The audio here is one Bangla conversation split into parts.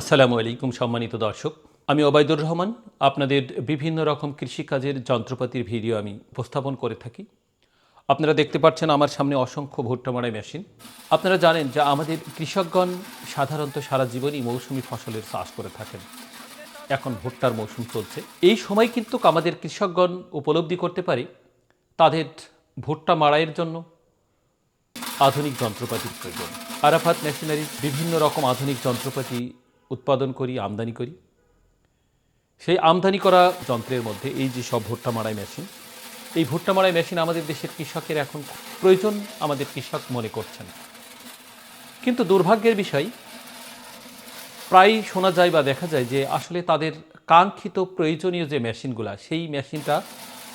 আসসালামু আলাইকুম, সম্মানিত দর্শক। আমি ওবায়দুর রহমান। আপনাদের বিভিন্ন রকম কৃষিকাজের যন্ত্রপাতির ভিডিও আমি উপস্থাপন করে থাকি। আপনারা দেখতে পাচ্ছেন আমার সামনে অসংখ্য ভুট্টা মারাই মেশিন। আপনারা জানেন যে আমাদের কৃষকগণ সাধারণত সারা জীবনই মৌসুমি ফসলের চাষ করে থাকেন। এখন ভুট্টার মৌসুম চলছে। এই সময় কিন্তু আমাদের কৃষকগণ উপলব্ধি করতে পারে তাদের ভুট্টা মাড়াইয়ের জন্য আধুনিক যন্ত্রপাতির প্রয়োজন। আরাফাত মেশিনারি বিভিন্ন রকম আধুনিক যন্ত্রপাতি উৎপাদন করি, আমদানি করি। সেই আমদানি করা যন্ত্রের মধ্যে এই যে সব ভুট্টা মারাই মেশিন, এই ভুট্টা মারাই মেশিন আমাদের দেশের কৃষকের এখন প্রয়োজন আমাদের কৃষক মনে করছেন। কিন্তু দুর্ভাগ্যের বিষয়, প্রায় শোনা যায় বা দেখা যায় যে আসলে তাদের কাঙ্ক্ষিত প্রয়োজনীয় যে মেশিনগুলা, সেই মেশিনটা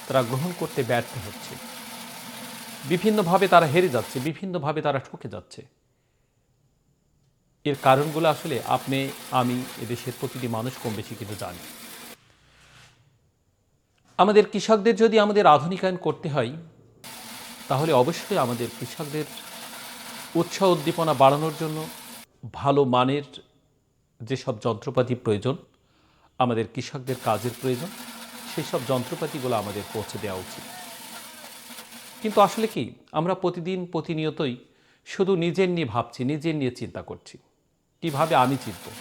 তারা গ্রহণ করতে ব্যর্থ হচ্ছে। বিভিন্নভাবে তারা হেরে যাচ্ছে, বিভিন্নভাবে তারা ঠকে যাচ্ছে। এর কারণগুলো আসলে আপনি, আমি এদেশের প্রতিটি মানুষ কম বেশি কিন্তু জানি। আমাদের কৃষকদের যদি আমাদের আধুনিকায়ন করতে হয়, তাহলে অবশ্যই আমাদের কৃষকদের উৎসাহ উদ্দীপনা বাড়ানোর জন্য ভালো মানের যেসব যন্ত্রপাতি প্রয়োজন, আমাদের কৃষকদের কাজের প্রয়োজন সেই সব যন্ত্রপাতিগুলো আমাদের পৌঁছে দেওয়া উচিত। কিন্তু আসলে কি, আমরা প্রতিদিন প্রতিনিয়তই শুধু নিজের নিয়ে ভাবছি, নিজের নিয়ে চিন্তা করছি। কীভাবে আমি চিনব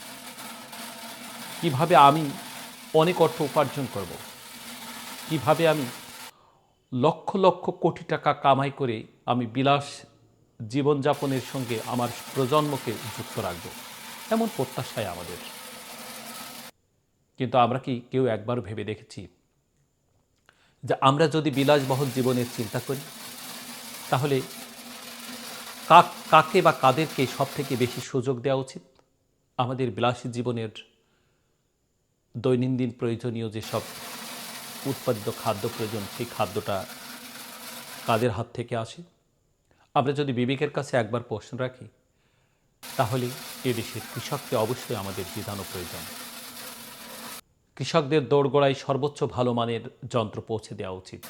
কীভাবে আমি অনেক অর্থ উপার্জন করব? কীভাবে আমি লক্ষ লক্ষ কোটি টাকা কামাই করে আমি বিলাস জীবনযাপনের সঙ্গে আমার প্রজন্মকে যুক্ত রাখব? এমন প্রত্যাশায় আমাদের। কিন্তু আমরা কি কেউ একবার ভেবে দেখেছি যে আমরা যদি বিলাসবহুল জীবনের চিন্তা করি, তাহলে কাক, কাকে বা কাদেরকে সব থেকে বেশি সুযোগ দেওয়া উচিত? আমাদের বিলাসী জীবনের দৈনন্দিন প্রয়োজনীয় যেসব উৎপাদিত খাদ্য প্রয়োজন, সেই খাদ্যটা কাদের হাত থেকে আসে? আমরা যদি বিবেকের কাছে একবার প্রশ্ন রাখি, তাহলে এদেশের কৃষককে অবশ্যই আমাদের জিতানো প্রয়োজন। কৃষকদের দোরগোড়ায় সর্বোচ্চ ভালো মানের যন্ত্র পৌঁছে দেওয়া উচিত।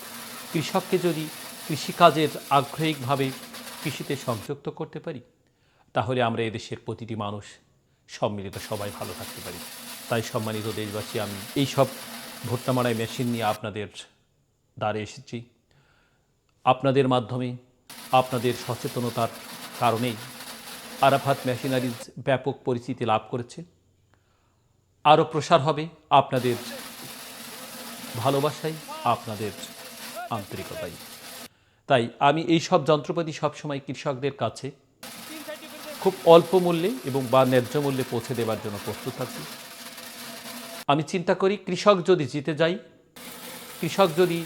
কৃষককে যদি কৃষিকাজের আগ্রহিকভাবে কৃষিতে সংযুক্ত করতে পারি, তাহলে আমরা এদেশের প্রতিটি মানুষ সম্মিলিত, সবাই ভালো থাকতে পারি। তাই সম্মানিত দেশবাসী, আমি এই সব ভুট্টা মারাই মেশিন নিয়ে আপনাদের দ্বারে এসেছি। আপনাদের মাধ্যমে, আপনাদের সচেতনতার কারণেই আরাফাত মেশিনারিজ ব্যাপক পরিচিতি লাভ করেছে। আরও প্রসার হবে আপনাদের ভালোবাসাই আপনাদের আন্তরিকতাই তাই আমি এই সব যন্ত্রপাতি সবসময় কৃষকদের কাছে খুব অল্প মূল্যে এবং বা ন্যায্য মূল্যে পৌঁছে দেওয়ার জন্য প্রস্তুত আছি। আমি চিন্তা করি কৃষক যদি জিতে যাই কৃষক যদি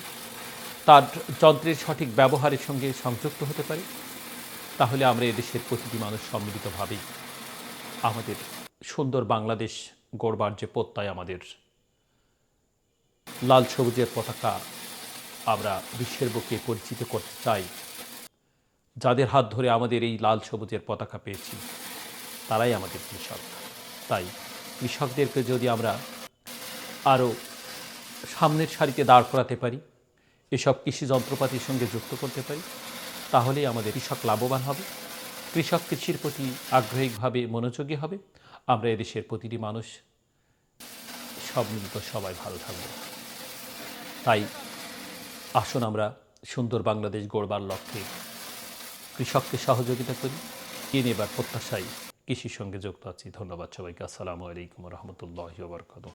তার যন্ত্রের সঠিক ব্যবহারের সঙ্গে সংযুক্ত হতে পারে, তাহলে আমরা এদেশের প্রতিটি মানুষ সম্মিলিতভাবেই আমাদের সুন্দর বাংলাদেশ গড়বার যে প্রত্যয় আমাদের লাল সবুজের পতাকা আমরা বিশ্বের বুকে পরিচিত করতে চাই। যাদের হাত ধরে আমাদের এই লাল সবুজের পতাকা পেয়েছি, তারাই আমাদের কৃষক। তাই কৃষকদেরকে যদি আমরা আরও সামনের সারিতে দাঁড় করাতে পারি, এসব কৃষি যন্ত্রপাতির সঙ্গে যুক্ত করতে পারি, তাহলেই আমাদের কৃষক লাভবান হবে। কৃষক কৃষির প্রতি আগ্রহিকভাবে মনোযোগী হবে। আমরা এদেশের প্রতিটি মানুষ সব মিলিত সবাই ভালো থাকব। তাই আসুন আমরা সুন্দর বাংলাদেশ গড়বার লক্ষ্যে কৃষককে সহযোগিতা করি। এ নেবার প্রত্যাশায় কৃষির সঙ্গে যুক্ত আছি। ধন্যবাদ সবাইকে। আসসালামু আলাইকুম রহমতুল্লাহ বরকাত